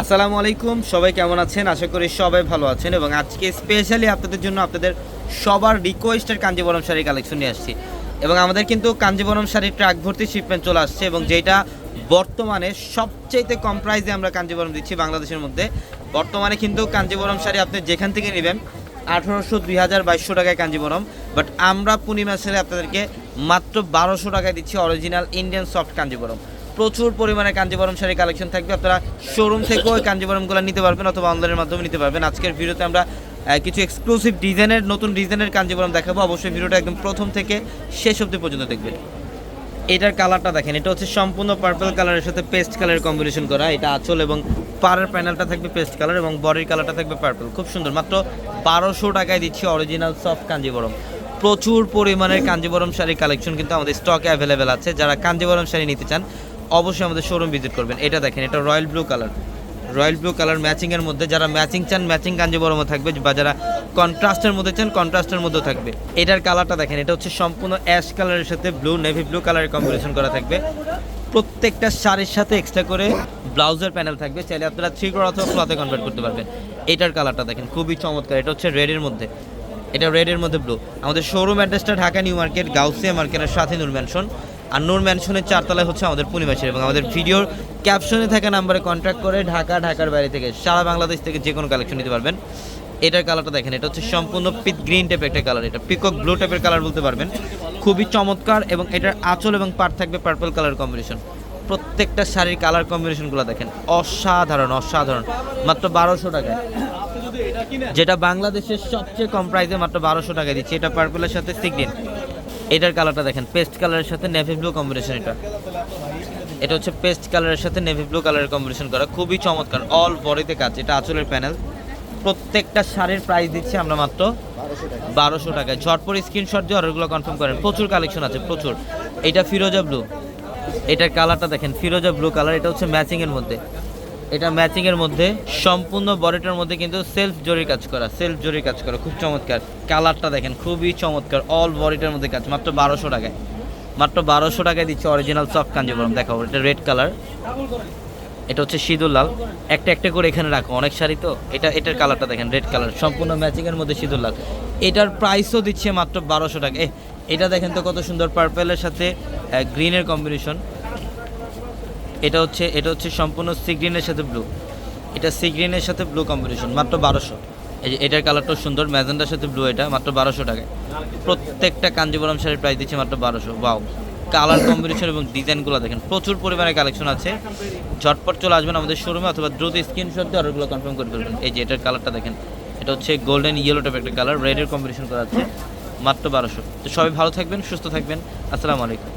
আসসালামু আলাইকুম, সবাই কেমন আছেন? আশা করি সবাই ভালো আছেন এবং আজকে স্পেশালি আপনাদের জন্য আপনাদের সবার রিকোয়েস্টের কাঞ্জিবরম শাড়ি কালেকশন নিয়ে আসছি। এবং আমাদের কিন্তু কাঞ্জিবরম শাড়ির ট্রাক ভর্তি শিপমেন্ট চলে আসছে এবং যেটা বর্তমানে সবচেয়ে কম প্রাইসে আমরা কাঞ্জিবরম দিচ্ছি বাংলাদেশের মধ্যে। বর্তমানে কিন্তু কাঞ্জিবরম শাড়ি আপনি যেখান থেকে নেবেন, আঠারোশো, দুই হাজার, বাইশশো টাকায় কাঞ্জিবরম। বাট আমরা পূর্ণিমা সেলে আপনাদেরকে মাত্র বারোশো টাকায় দিচ্ছি অরিজিনাল ইন্ডিয়ান সফট কাঞ্জিবরম। প্রচুর পরিমাণে কাঞ্জিবরম শাড়ি কালেকশন থাকবে। আপনারা শোরুম থেকেও ওই কাঞ্জিবরমগুলো নিতে পারবেন অথবা অনলাইনের মাধ্যমে নিতে পারবেন। আজকের ভিডিওতে আমরা কিছু এক্সক্লুসিভ ডিজাইনের নতুন ডিজাইনের কাঞ্জিবরম দেখাবো। অবশ্যই ভিডিওটা একদম প্রথম থেকে শেষ অবধি পর্যন্ত দেখবেন। এটার কালারটা দেখেন, এটা হচ্ছে সম্পূর্ণ পার্পল কালারের সাথে পেস্ট কালার কম্বিনেশন করা। এটা আঁচল এবং পাড়ের প্যানেলটা থাকবে পেস্ট কালার এবং বডির কালারটা থাকবে পার্পল খুব সুন্দর, মাত্র বারোশো টাকায় দিচ্ছি অরিজিনাল সফট কাঞ্জিবরম। প্রচুর পরিমাণের কাঞ্জিবরম শাড়ি কালেকশন কিন্তু আমাদের স্টকে অ্যাভেলেবেল আছে। যারা কাঞ্জিবরম শাড়ি নিতে চান অবশ্যই আমাদের শোরুম ভিজিট করবেন। এটা দেখেন, এটা royal blue colour royal blue colour ম্যাচিংয়ের মধ্যে যারা ম্যাচিং চান ম্যাচিং কাঞ্জিবরমও থাকবে বা যারা কন্ট্রাস্টের মধ্যে চান কন্ট্রাস্টের মধ্যেও থাকবে। এটার কালারটা দেখেন, এটা হচ্ছে সম্পূর্ণ অ্যাশ কালারের সাথে ব্লু নেভি ব্লু কালারের কম্বিনেশন করা থাকবে। প্রত্যেকটা শাড়ির সাথে এক্সট্রা করে ব্লাউজের প্যানেল থাকবে। চাইলে আপনারা থ্রি কোর অথবা ক্লথে কনভার্ট করতে পারবেন। এটার কালারটা দেখেন, খুবই চমৎকার। এটা হচ্ছে রেডের মধ্যে। এটা রেডের মধ্যে ব্লু আমাদের শোরুম অ্যাড্রেসটা ঢাকা নিউ মার্কেট, গাউসিয়া মার্কেটের সাথে নূর ম্যানশন আর নূর ম্যানশনের চারতলায় হচ্ছে আমাদের পূর্ণিমাসের এবং আমাদের ভিডিওর ক্যাপশনে থাকা নাম্বারে কন্ট্যাক্ট করে ঢাকা, ঢাকার বাইরে থেকে সারা বাংলাদেশ থেকে যে কোনো কালেকশন নিতে পারবেন। এটার কালারটা দেখেন, এটা হচ্ছে সম্পূর্ণ পিট গ্রিন টাইপের একটা কালার এটা পিকক ব্লু টাইপের কালার বলতে পারবেন। খুবই চমৎকার এবং এটার আঁচল এবং পাট থাকবে পার্পল কালার কম্বিনেশন প্রত্যেকটা শাড়ির কালার কম্বিনেশনগুলো দেখেন, অসাধারণ অসাধারণ। মাত্র বারোশো টাকায়। যেটা বাংলাদেশের সবচেয়ে কম প্রাইসে মাত্র বারোশো টাকায় দিচ্ছে। এটা পার্পলের সাথে সিগ্রিন এটার কালারটা দেখেন, পেস্ট কালারের সাথে নেভি ব্লু কম্বিনেশন এটা। এটা হচ্ছে পেস্ট কালারের সাথে নেভি ব্লু কালারের কম্বিনেশন করা। খুবই চমৎকার অল বডিতে কাজ, এটা আঁচলের প্যানেল প্রত্যেকটা শাড়ির প্রাইস দিচ্ছি আমরা মাত্র বারোশো টাকায়। ঝটপট স্ক্রিনশট দিয়ে অর্ডারগুলো কনফার্ম করেন। প্রচুর কালেকশন আছে, প্রচুর। এটা ফিরোজা ব্লু এটার কালারটা দেখেন, ফিরোজা ব্লু কালার এটা হচ্ছে ম্যাচিংয়ের মধ্যে। এটা ম্যাচিংয়ের মধ্যে, সম্পূর্ণ বডিটার মধ্যে কিন্তু সেলফ জরির কাজ করা সেলফ জরির কাজ করা, খুব চমৎকার। কালারটা দেখেন, খুবই চমৎকার অল বডিটার মধ্যে কাজ, মাত্র বারোশো টাকায়। মাত্র বারোশো টাকায় দিচ্ছে অরিজিনাল সফট কাঞ্জিবরম, দেখাবো, এটা রেড কালার এটা হচ্ছে সিঁদুর লাল। একটা একটা করে এখানে রাখো, অনেক শাড়ি তো? এটা, এটার কালারটা দেখেন রেড কালার সম্পূর্ণ ম্যাচিংয়ের মধ্যে সিঁদুর লাল। এটার প্রাইসও দিচ্ছে মাত্র বারোশো টাকা। এটা দেখেন তো কত সুন্দর পার্পেলের সাথে গ্রিনের কম্বিনেশন এটা হচ্ছে এটা হচ্ছে সম্পূর্ণ সি গ্রিনের সাথে ব্লু এটা সি গ্রিনের সাথে ব্লু কম্বিনেশন মাত্র বারোশো। এই যে, এটার কালারটাও সুন্দর ম্যাজেন্ডার সাথে ব্লু এটা, মাত্র বারোশো টাকায়। প্রত্যেকটা কাঞ্জিবরম শাড়ির প্রাইস দিচ্ছে মাত্র বারোশো। বাও কালার কম্বিনেশন এবং ডিজাইনগুলো দেখেন, প্রচুর পরিমাণে কালেকশন আছে। ঝটপট চলে আসবেন আমাদের শোরুমে অথবা দ্রুত স্ক্রিনশট দিয়ে অর্ডারগুলো কনফার্ম করে ফেলবেন। এই যে, এটার কালারটা দেখেন, এটা হচ্ছে গোল্ডেন ইয়েলো টাইপের একটা কালার রেডের কম্বিনেশন করা আছে, মাত্র বারোশো। তো সবাই ভালো থাকবেন, সুস্থ থাকবেন। আসসালামু আলাইকুম।